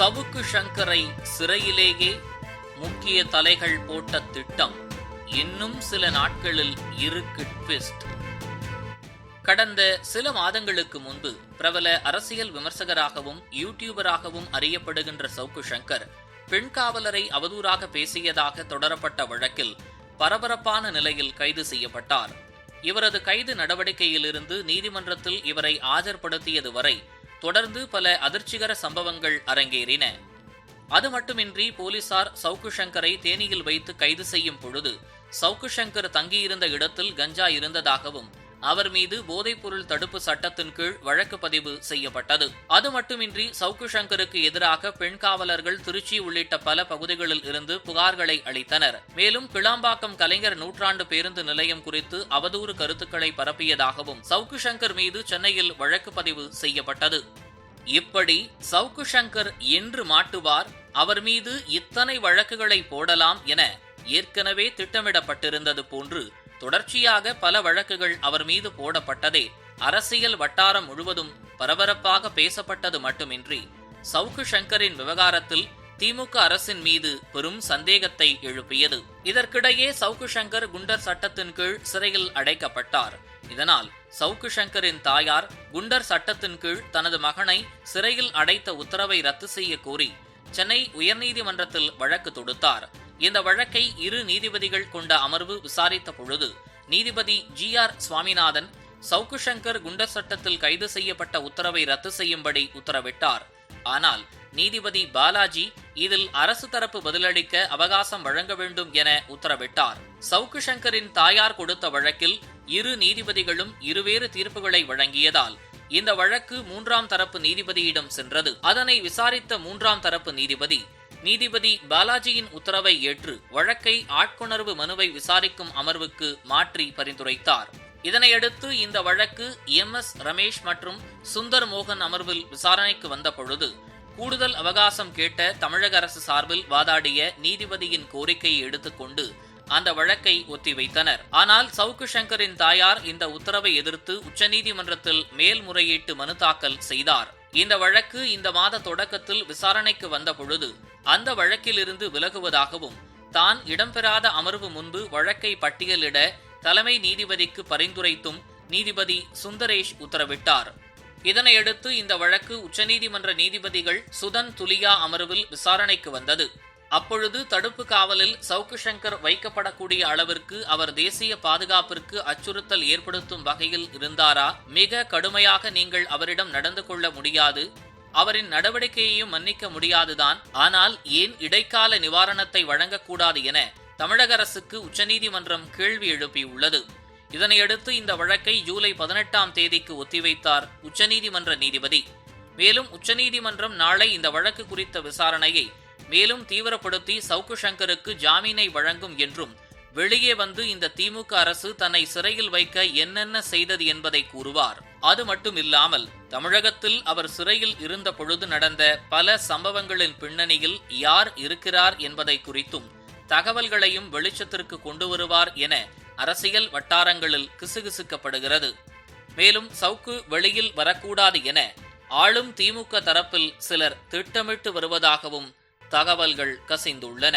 சவுக்கு சங்கரை சிறையிலேயே முக்கிய தலைகள் போட்ட திட்டம் இன்னும் சில நாட்களில் இருக்கு ட்விஸ்ட் கடந்த சில மாதங்களுக்கு முன்பு பிரபல அரசியல் விமர்சகராகவும் யூடியூபராகவும் அறியப்படுகின்ற சவுக்கு சங்கர் பெண் காவலரை அவதூறாக பேசியதாக தொடரப்பட்ட வழக்கில் பரபரப்பான நிலையில் கைது செய்யப்பட்டார். இவரது கைது நடவடிக்கையிலிருந்து நீதிமன்றத்தில் இவரை ஆஜர்படுத்தியது வரை தொடர்ந்து பல அதிர்ச்சிகர சம்பவங்கள் அரங்கேறின. அது மட்டுமின்றி போலீசார் சவுக்கு சங்கரை தேனியில் வைத்து கைது செய்யும் பொழுது சவுக்கு சங்கர் தங்கியிருந்த இடத்தில் கஞ்சா இருந்ததாகவும் அவர் மீது போதைப்பொருள் தடுப்பு சட்டத்தின் கீழ் வழக்கு பதிவு செய்யப்பட்டது. அது மட்டுமின்றி சவுக்கு சங்கருக்கு எதிராக பெண் காவலர்கள் திருச்சி உள்ளிட்ட பல பகுதிகளில் இருந்து புகார்களை அளித்தனர். மேலும் கிளாம்பாக்கம் கலைஞர் நூற்றாண்டு பேருந்து நிலையம் குறித்து அவதூறு கருத்துக்களை பரப்பியதாகவும் சவுக்கு சங்கர் மீது சென்னையில் வழக்கு பதிவு செய்யப்பட்டது. இப்படி சவுக்கு சங்கர் என்று மாட்டுவார் அவர் மீது இத்தனை வழக்குகளை போடலாம் என ஏற்கனவே திட்டமிடப்பட்டிருந்தது போன்று தொடர்ச்சியாக பல வழக்குகள் அவர் மீது போடப்பட்டதே. அரசியல் வட்டாரம் முழுவதும் பரபரப்பாக பேசப்பட்டது மட்டுமின்றி சவுக்கு சங்கரின் விவகாரத்தில் திமுக அரசின் மீது பெரும் சந்தேகத்தை எழுப்பியது. இதற்கிடையே சவுக்கு சங்கர் குண்டர் சட்டத்தின் கீழ் சிறையில் அடைக்கப்பட்டார். இதனால் சவுக்கு சங்கரின் தாயார் குண்டர் சட்டத்தின் கீழ் தனது மகனை சிறையில் அடைத்த உத்தரவை ரத்து செய்ய கோரி சென்னை உயர்நீதிமன்றத்தில் வழக்கு தொடுத்தார். இந்த வழக்கை இரு நீதிபதிகள் கொண்ட அமர்வு விசாரித்த பொழுது நீதிபதி ஜி ஆர் சுவாமிநாதன் சவுக்கு சங்கர் குண்டர் சட்டத்தில் கைது செய்யப்பட்ட உத்தரவை ரத்து செய்யும்படி உத்தரவிட்டார். ஆனால் நீதிபதி பாலாஜி இதில் அரசு தரப்பு பதிலளிக்க அவகாசம் வழங்க வேண்டும் என உத்தரவிட்டார். சவுக்கு சங்கரின் தாயார் கொடுத்த வழக்கில் இரு நீதிபதிகளும் இருவேறு தீர்ப்புகளை வழங்கியதால் இந்த வழக்கு மூன்றாம் தரப்பு நீதிபதியிடம் சென்றது. அதனை விசாரித்த மூன்றாம் தரப்பு நீதிபதி நீதிபதி பாலாஜியின் உத்தரவை ஏற்று வழக்கை ஆட்கொணர்வு மனுவை விசாரிக்கும் அமர்வுக்கு மாற்றி பரிந்துரைத்தார். இதனையடுத்து இந்த வழக்கு எம். எஸ். ரமேஷ் மற்றும் சுந்தர் மோகன் அமர்வில் விசாரணைக்கு வந்த பொழுது கூடுதல் அவகாசம் கேட்ட தமிழக அரசு சார்பில் வாதாடிய நீதிபதியின் கோரிக்கையை எடுத்துக்கொண்டு அந்த வழக்கை ஒத்திவைத்தனர். ஆனால் சவுக்கு சங்கரின் தாயார் இந்த உத்தரவை எதிர்த்து உச்சநீதிமன்றத்தில் மேல்முறையீட்டு மனு தாக்கல் செய்தார். இந்த வழக்கு இந்த மாத தொடக்கத்தில் விசாரணைக்கு வந்த பொழுது அந்த வழக்கிலிருந்து விலகுவதாகவும் தான் இடம்பெறாத அமர்வு முன்பு வழக்கை பட்டியலிட தலைமை நீதிபதிக்கு பரிந்துரைத்தும் நீதிபதி சுந்தரேஷ் உத்தரவிட்டார். இதனையடுத்து இந்த வழக்கு உச்சநீதிமன்ற நீதிபதிகள் சுதன் துலியா அமர்வில் விசாரணைக்கு வந்தது. அப்பொழுது தடுப்பு காவலில் சவுக்கு சங்கர் வைக்கப்படக்கூடிய அளவிற்கு அவர் தேசிய பாதுகாப்பிற்கு அச்சுறுத்தல் ஏற்படுத்தும் வகையில் இருந்தாரா? மிக கடுமையாக நீங்கள் அவரிடம் நடந்து கொள்ள முடியாது. அவரின் நடவடிக்கையையும் மன்னிக்க முடியாதுதான். ஆனால் ஏன் இடைக்கால நிவாரணத்தை வழங்கக்கூடாது என தமிழக அரசுக்கு உச்சநீதிமன்றம் கேள்வி எழுப்பியுள்ளது. இதனையடுத்து இந்த வழக்கை ஜூலை பதினெட்டாம் தேதிக்கு ஒத்திவைத்தார் உச்சநீதிமன்ற நீதிபதி. மேலும் உச்சநீதிமன்றம் நாளை இந்த வழக்கு குறித்த விசாரணையை மேலும் தீவிரப்படுத்தி சவுக்கு சங்கருக்கு ஜாமீனை வழங்கும் என்றும் வெளியே வந்து இந்த திமுக அரசு தன்னை சிறையில் வைக்க என்னென்ன செய்தது என்பதை கூறுவார். அது மட்டுமில்லாமல் தமிழகத்தில் அவர் சிறையில் இருந்த பொழுது நடந்த பல சம்பவங்களின் பின்னணியில் யார் இருக்கிறார் என்பதை குறித்தும் தகவல்களையும் வெளிச்சத்திற்கு கொண்டு வருவார் என அரசியல் வட்டாரங்களில் கிசுகிசுக்கப்படுகிறது. மேலும் சவுக்கு வெளியில் வரக்கூடாது என ஆளும் திமுக தரப்பில் சிலர் திட்டமிட்டு வருவதாகவும் தகவல்கள் கசிந்துள்ளன.